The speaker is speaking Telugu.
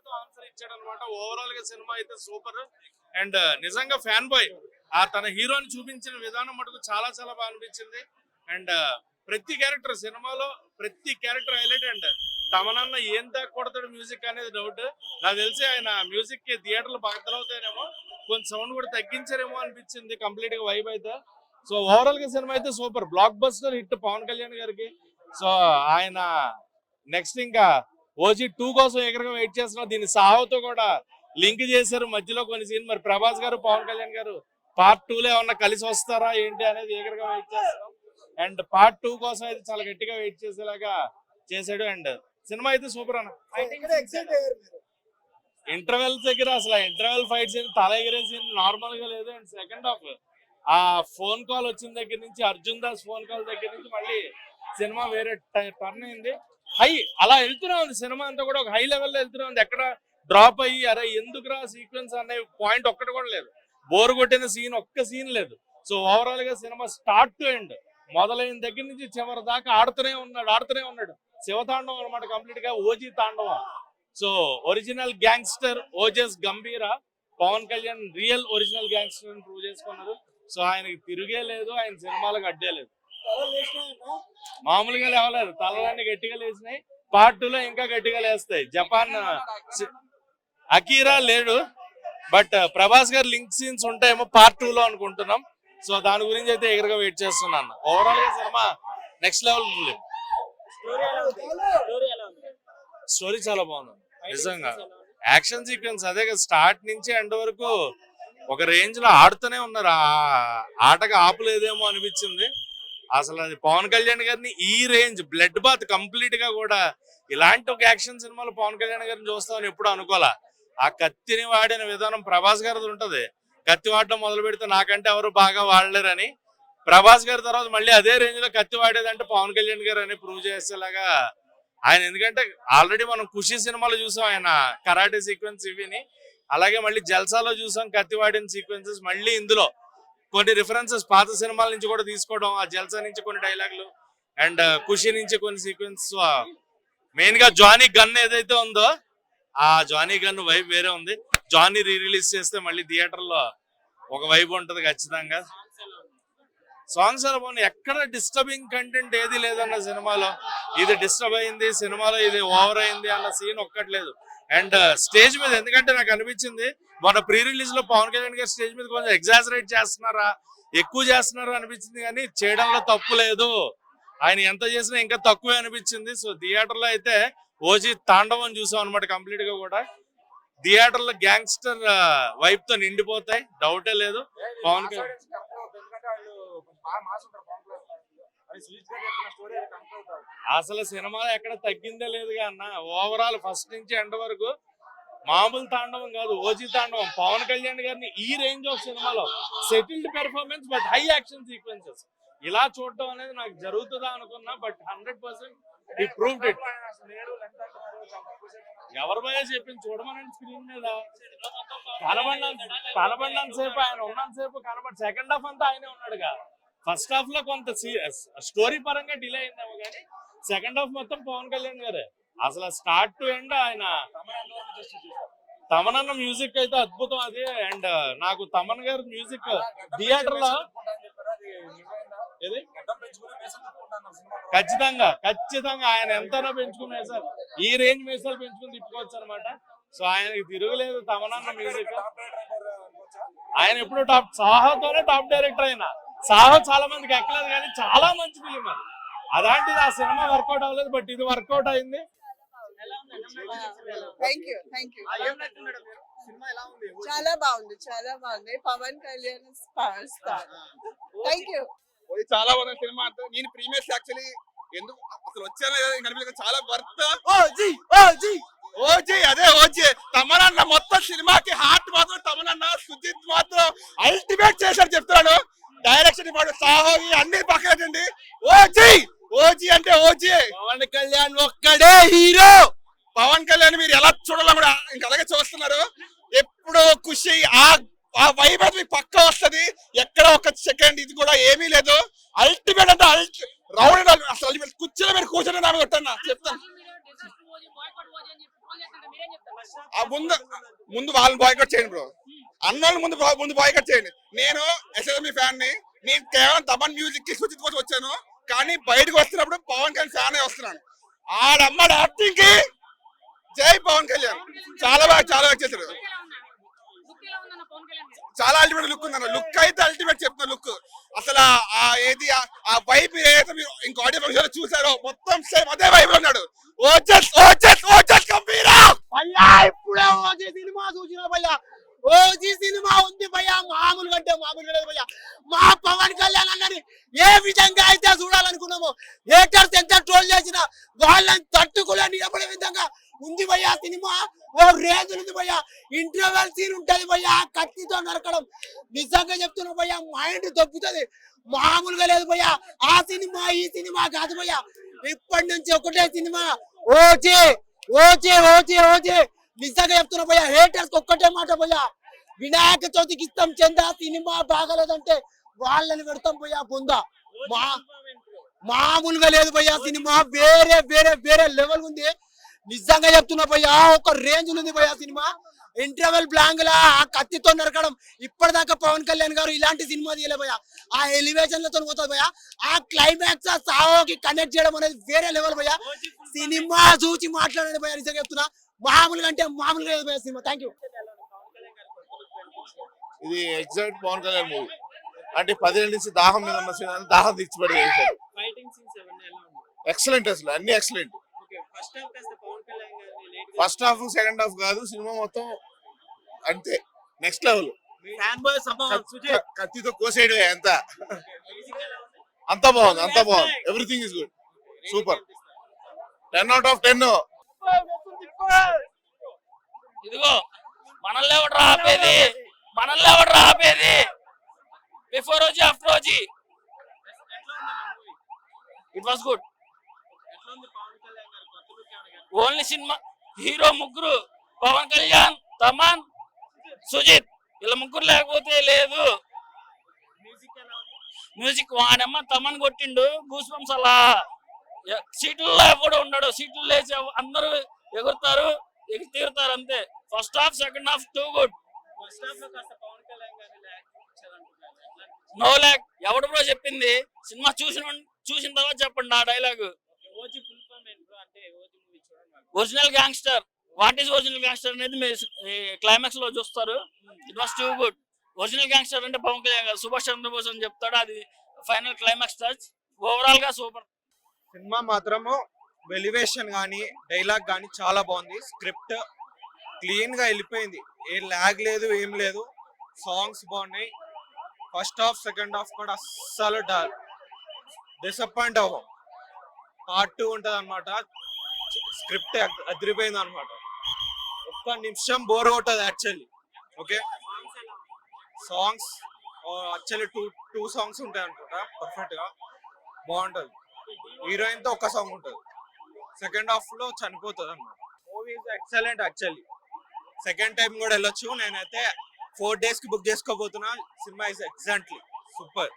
సినిమాతో ఆన్సర్ ఇచ్చాడు అనమాట ఓవరాల్గా సినిమా అయితే సూపర్ అండ్ uh, నిజంగా ఫ్యాన్ బాయ్ ఆ తన హీరోని చూపించిన విధానం మటుకు చాలా చాలా బాగా అనిపించింది. అండ్ uh, ప్రతి క్యారెక్టర్ సినిమాలో ప్రతి క్యారెక్టర్ హైలైట్ అండ్ తమనన్న ఏం దాకా కొడతాడు మ్యూజిక్ అనేది డౌట్ నాకు తెలిసి ఆయన మ్యూజిక్కి థియేటర్లు బద్దలవుతాయేమో కొంచెం సౌండ్ కూడా తగ్గించారేమో అనిపించింది కంప్లీట్గా వైబ్ అయితే. సో ఓవరాల్గా సినిమా అయితే super blockbuster hit Pawan Kalyan గారికి. సో ఆయన నెక్స్ట్ ఇంకా ఓజీ టూ కోసం ఎగరగా వెయిట్ చేస్తున్నాం. దీన్ని సాహోతో కూడా లింక్ చేశారు. మధ్యలో కొన్ని సీన్. మరి ప్రభాస్ గారు పవన్ కళ్యాణ్ గారు పార్ట్ టూ లో ఏమన్నా కలిసి వస్తారా? ఏంటి అనేది ఎగరగా వెయిట్ చేస్తున్నాం. అండ్ పార్ట్ టూ కోసం అయితే చాలా గట్టిగా వెయిట్ చేసేలాగా చేశాడు. అండ్ సినిమా అయితే సూపర్ అన్న. ఇంటర్వెల్ దగ్గర అసలు ఇంటర్వెల్ ఫైట్ సీన్ తల ఎగిరే సీన్ నార్మల్గా లేదు. అండ్ సెకండ్ హాఫ్ ఆ ఫోన్ కాల్ వచ్చిన దగ్గర నుంచి అర్జున్ దాస్ ఫోన్ కాల్ దగ్గర నుంచి మళ్ళీ సినిమా వేరే టర్న్ అయింది. హై అలా వెళ్తూనే ఉంది సినిమా అంతా కూడా ఒక హై లెవెల్లో వెళ్తూనే ఉంది ఎక్కడ డ్రాప్ అయ్యి అరే ఎందుకురా సీక్వెన్స్ అనే పాయింట్ ఒక్కటి కూడా లేదు. బోర్ కొట్టిన సీన్ ఒక్క సీన్ లేదు. సో ఓవరాల్గా సినిమా స్టార్ట్ టు ఎండ్. మొదలైన దగ్గర నుంచి చివరి దాకా ఆడుతూనే ఉన్నాడు ఆడుతూనే ఉన్నాడు. శివతాండవం అనమాట కంప్లీట్గా ఓజీ తాండవం. So original gangster Ojas Gambhira Pawan Kalyan real original gangster prove చేసుకున్నారు. సో ఆయనకి తిరిగే లేదు ఆయన సినిమాలకు అడ్డే లేదు. మామూలుగా లేవలేదు. తలలన్నీ గట్టిగా లేచినాయి. పార్ట్ టూ లో ఇంకా గట్టిగా లేస్తాయి. జపాన్ అకీరా లేడు. But Prabhas garu link scenes ఉంటాయేమో పార్ట్ టూ లో అనుకుంటున్నాం. సో దాని గురించి అయితే ఎగరగా వెయిట్ చేస్తున్నాను ఓవరాల్గా సినిమా నెక్స్ట్ లెవెల్ ఉంది? స్టోరీ చాలా బాగుంది. నిజంగా. యాక్షన్ సీక్వెన్స్ అదే కదా. స్టార్ట్ నుంచి ఎండ్ వరకు ఒక రేంజ్లో ఆడుతూనే ఉన్నారు. ఆ ఆటగా ఆపలేదేమో అనిపించింది. అసలు అది పవన్ కళ్యాణ్ గారిని ఈ రేంజ్ బ్లడ్ బాత్ కంప్లీట్గా కూడా ఇలాంటి ఒక యాక్షన్ సినిమాలో పవన్ కళ్యాణ్ గారిని చూస్తామని ఎప్పుడు అనుకోలే. ఆ కత్తిని వాడిన విధానం ప్రభాస్ గారిది ఉంటది. కత్తి వాడడం మొదలు పెడితే నాకంటే ఎవరు బాగా వాడలేరని ప్రభాస్ గారి తర్వాత మళ్ళీ అదే రేంజ్లో కత్తి వాడేదంటే పవన్ కళ్యాణ్ గారు అని ప్రూవ్ చేసేలాగా ఆయన. ఎందుకంటే ఆల్రెడీ మనం ఖుషి సినిమాలో చూసాం ఆయన కరాటే సీక్వెన్స్ ఇవిని. అలాగే మళ్ళీ జల్సాలో చూసాం కత్తి వాడిన సీక్వెన్సెస్ మళ్ళీ ఇందులో. కొన్ని రిఫరెన్సెస్ పాత సినిమాల నుంచి కూడా తీసుకోవడం ఆ జల్సా నుంచి కొన్ని డైలాగులు అండ్ uh, ఖుషి నుంచి కొన్ని సీక్వెన్స్ మెయిన్గా జానీ గన్ ఏదైతే ఉందో ఆ జానీ గన్ వైబ్ వేరే ఉంది. జానీ రీ రిలీజ్ చేస్తే మళ్ళీ థియేటర్లో ఒక వైబ్ ఉంటది ఖచ్చితంగా. సాంగ్స్ బాగున్నాయి ఎక్కడ డిస్టర్బింగ్ కంటెంట్ ఏది లేదన్న సినిమాలో ఇది డిస్టర్బ్ అయింది సినిమాలో ఇది ఓవర్ అయింది అన్న సీన్ ఒక్కట్లేదు అండ్ స్టేజ్ మీద ఎందుకంటే నాకు అనిపించింది మన ప్రీ రిలీజ్లో పవన్ కళ్యాణ్ గారు స్టేజ్ మీద కొంచెం ఎగ్జాజరేట్ చేస్తున్నారా? ఎక్కువ చేస్తున్నారా అనిపించింది కానీ చేయడంలో తప్పు లేదు. ఆయన ఎంత చేసినా ఇంకా తక్కువే అనిపించింది. సో థియేటర్లో అయితే ఓజీ తాండవం చూసాం అనమాట కంప్లీట్గా కూడా. థియేటర్లో గ్యాంగ్స్టర్ వైపు తో నిండిపోతాయి. డౌటే లేదు. పవన్ కళ్యాణ్ అసలు సినిమా ఎక్కడ తగ్గిందే లేదుగా అన్న. ఓవరాల్ ఫస్ట్ నుంచి ఎండ్ వరకు మామూలు తాండవం కాదు ఓజీ తాండవం. పవన్ కళ్యాణ్ గారిని ఈ రేంజ్ ఆఫ్ సినిమాలో settled performance but high action sequences ఇలా చూడటం అనేది నాకు జరుగుతుందా అనుకున్నా బట్ హండ్రెడ్ పర్సెంట్ ఈ ప్రూవ్డ్ ఇట్ ఎవరి భయ చెప్పింది? చూడమనండి స్క్రీన్ మీద. కనబడినంత కనబడినంత సేపు ఆయన ఉన్నంత సేపు కనబడి సెకండ్ హాఫ్ అంతా ఆయనే ఉన్నాడుగా. ఫస్ట్ హాఫ్లో కొంత స్టోరీ పరంగా డిలే అయిందేమో కానీ సెకండ్ హాఫ్ మొత్తం పవన్ కళ్యాణ్ గారే. అసలు స్టార్ట్ టు ఎండ్ ఆయన. తమనన్న మ్యూజిక్ అయితే అద్భుతం అది. అండ్ నాకు తమన్ గారి మ్యూజిక్ థియేటర్లో ఖచ్చితంగా ఖచ్చితంగా ఆయన ఎంతైనా పెంచుకున్నారు సార్. ఈ రేంజ్ మీసాలు పెంచుకుని తిప్పుకోవచ్చు అనమాట సో ఆయనకి తిరగలేదు తమనన్న మ్యూజిక్ ఆయన ఎప్పుడు టాప్ సాహోతోనే టాప్ డైరెక్టర్ అయినా. సాహో చాలా మందికి ఎక్కలేదు కానీ చాలా మంచి ఫిలిం అది. అలాంటిది ఆ సినిమా వర్కౌట్ అవ్వలేదు బట్ ఇది వర్కౌట్ అయింది. థ్యాంక్ యూ థ్యాంక్ యూ చాలా బాగుంది చాలా బాగుంది. Pawan Kalyan star thank you చాలా బాగుంది సినిమా అంటే నేను ప్రీమియర్స్ యాక్చువల్లీ ఎందుకు అసలు వచ్చానో కనిపించదు చాలా వర్త్ ఓజీ ఓజీ. ఓజీ అదే ఓజీ. తమనన్న మొత్తం సినిమాకి హార్ట్ మాత్రం తమనన్న సుజిత్ మాత్రం అల్టిమేట్ చేశాడు చెప్తున్నాను డైరెక్షన్ పాటు సాహోగి అన్ని పక్కనండి ఓజీ ఓజీ అంటే ఓజీ పవన్ కళ్యాణ్ ఒక్కడే హీరో పవన్ కళ్యాణ్ మీరు ఎలా చూడాలో కూడా ఇంకా అలాగే చూస్తున్నారు ఎప్పుడు ఖుషి ఆ ఆ వైబ్ అది మీకు పక్క వస్తది ఎక్కడ ఒక సెకండ్ ఇది కూడా ఏమీ లేదు. అల్టిమేట్ అంటే అల్టి రౌండ్ అసలు అల్టిమేట్ కుర్చీలో మీరు కూర్చొని నా కొట్టన్నా చెప్తాను ఆ ముందు ముందు వాళ్ళని బాయ్కట్ చేయండి బ్రో అన్నోళ్ళు ముందు ముందు ముందు బాయ్కట్ చేయండి. నేను ఎస్ఎస్ఎంఈ ఫ్యాన్ని నేను కేవలం తమన్ మ్యూజిక్కి సూచిత కోసం వచ్చాను. కానీ బయటకు వస్తున్నప్పుడు పవన్ కళ్యాణ్ ఫ్యాన్ అయి వస్తున్నాను. ఆడమ్మ యాక్టింగ్కి జై పవన్ కళ్యాణ్. చాలా బాగా చాలా బాగా చేశారు చాలా అల్టిమేట్ లుక్ ఉందన్న. లుక్ అయితే అల్టిమేట్ చెప్తున్నా లుక్ అసలు ఆ- ఏది ఆ- వైబ్ ఏదైతే మీరు ఇంకో ఆడియో ఫంక్షన్లో చూసారో మొత్తం సేమ్ అదే వైబ్ ఉన్నాడు. ఓజస్ ఓజస్ ఓజస్ కంపీరా భయ్యా ఇప్పుడే ఓజీ సినిమా చూసిన భయ్యా. ఓజీ సినిమా ఉంది భయ్యా మామూలు కంటే మామూలు లేదు భయ్యా. మా పవన్ కళ్యాణ్ అన్నది ఏ విధంగా అయితే చూడాలనుకున్నామో హేటర్స్ ఎంత ట్రోల్ చేసిన వాళ్ళని తట్టుకునే నిలబడే విధంగా ఉంది భయ్యా సినిమా? ఓ రేంజ్ ఉంది భయ్యా. ఇంటర్వెల్ సీన్ ఉంటది భయ్యా. కత్తితో నరకడం. నిజంగా చెప్తున్నా భయ్యా మైండ్ దొబ్బుతుంది. మామూలుగా లేదు భయ్యా. ఆ సినిమా ఈ సినిమా కాదు భయ్యా. ఇప్పటి నుంచి ఒకటే సినిమా. ఓచే ఓచే ఓచే ఓచే నిజంగా చెప్తున్నా భయ్యా హేటర్స్ ఒక్కటే మాట భయ్యా. వినాయక చవితికి ఇస్తాం చందా సినిమా బాగలేదంటే వాళ్ళని పెడతాం భయ్యా బొంద. మా మామూలుగా లేదు భయ్యా సినిమా. వేరే వేరే వేరే లెవెల్ ఉంది. నిజంగా చెప్తున్నా భయ్యా ఒక రేంజ్ ఉంది భయ్యా సినిమా. ఇంటర్వెల్ బ్లాంక్ లా ఆ కత్తితో నరకడం. ఇప్పటిదాకా పవన్ కళ్యాణ్ గారు ఇలాంటి సినిమా తీయలే భయ్యా ఆ ఎలివేషన్లతో పోతుంది భయ్యా ఆ క్లైమాక్స్ ఆ సావోకి కనెక్ట్ చేయడం అనేది వేరే లెవెల్ భయ్యా సినిమా చూసి మాట్లాడండి భయ్యా నిజంగా చెప్తున్నా. మామూలుగా అంటే మామూలుగా లేదు భయ్యా సినిమా. థ్యాంక్ యూ ఇది ఎగ్జాక్ట్ పవన్ కళ్యాణ్ మూవీ అంటే పదేళ్ళ నుంచి దాహం మీద ఉన్న సినిమా దాహం తెచ్చిపడి చేశారు ఫైటింగ్ సీన్స్ అవన్నీ ఎలా ఉన్నాయి? ఎక్సలెంట్ అసలు అన్ని excellent first half second half కాదు సినిమా మొత్తం అంతే నెక్స్ట్ లెవెల్ ఫ్యాన్ బాయ్ కత్తితో కోసేయడమే ఎంత అంత బాగుంది అంత బాగుంది. Everything is good super ten out of ten ఇదిగో మనల్ని ఎవడు ఆపేది? మనల్ని ఎవడు ఆపేది? Before Rosie after Rosie. It was good ఎట్లా ఉంది పవన్ కళ్యాణ్ గారు కొత్త లుక్ ఏమైనా ఓన్లీ సినిమా. హీరో ముగ్గురు పవన్ కళ్యాణ్ తమన్ సుజిత్. వీళ్ళ ముగ్గురు లేకపోతే లేదు. మ్యూజిక్ వాడమ్మ తమన్ కొట్టిండు గూస్ బంప్స్ అలా సీట్లలో ఎవడు ఉండడు. సీట్లు లేచి అందరూ ఎగురుతారు ఎగిరి తీరుతారు అంతే. First half second half too good no lack ఎవడు బ్రో చెప్పింది? సినిమా చూసిన చూసిన తర్వాత చెప్పండి ఆ డైలాగ్ ఓజీ ఫుల్ ఫామ్ ఏంటి బ్రో అంటే ఓజీ మూవీ చూడండి నాకు original gangster. What is original gangster అనేది మీరు క్లైమాక్స్లో చూస్తారు. It was too good original gangster అంటే పవన్ కళ్యాణ్ గారు. సుభాష్ చంద్రబోస్ అని చెప్తాడు. అది ఫైనల్ క్లైమాక్స్ టచ్ ఓవరాల్గా సూపర్ సినిమా మాత్రము వెలివేషన్ కానీ డైలాగ్ కానీ చాలా బాగుంది. స్క్రిప్ట్ క్లీన్గా వెళ్ళిపోయింది. ఏ ల్యాగ్ లేదు ఏం లేదు. సాంగ్స్ బాగున్నాయి. ఫస్ట్ హాఫ్ సెకండ్ హాఫ్ కూడా అస్సలు డిసప్పాయింట్ అవ్వం. పార్ట్ టూ ఉంటుంది అనమాట స్క్రిప్ట్ అదిరిపోయింది అనమాట ఒక్క నిమిషం బోర్ కొట్టదు actually. Okay? Songs actually two two songs ఉంటాయి అనుకుంటా. పర్ఫెక్ట్గా బాగుంటది. హీరోయిన్తో ఒక్క సాంగ్ ఉంటుంది. సెకండ్ హాఫ్లో చనిపోతుంది అనమాట movie is excellent actually second time కూడా వెళ్ళొచ్చు. నేనైతే ఫోర్ డేస్కి book చేసుకోబోతున్నా. Cinema is exactly super.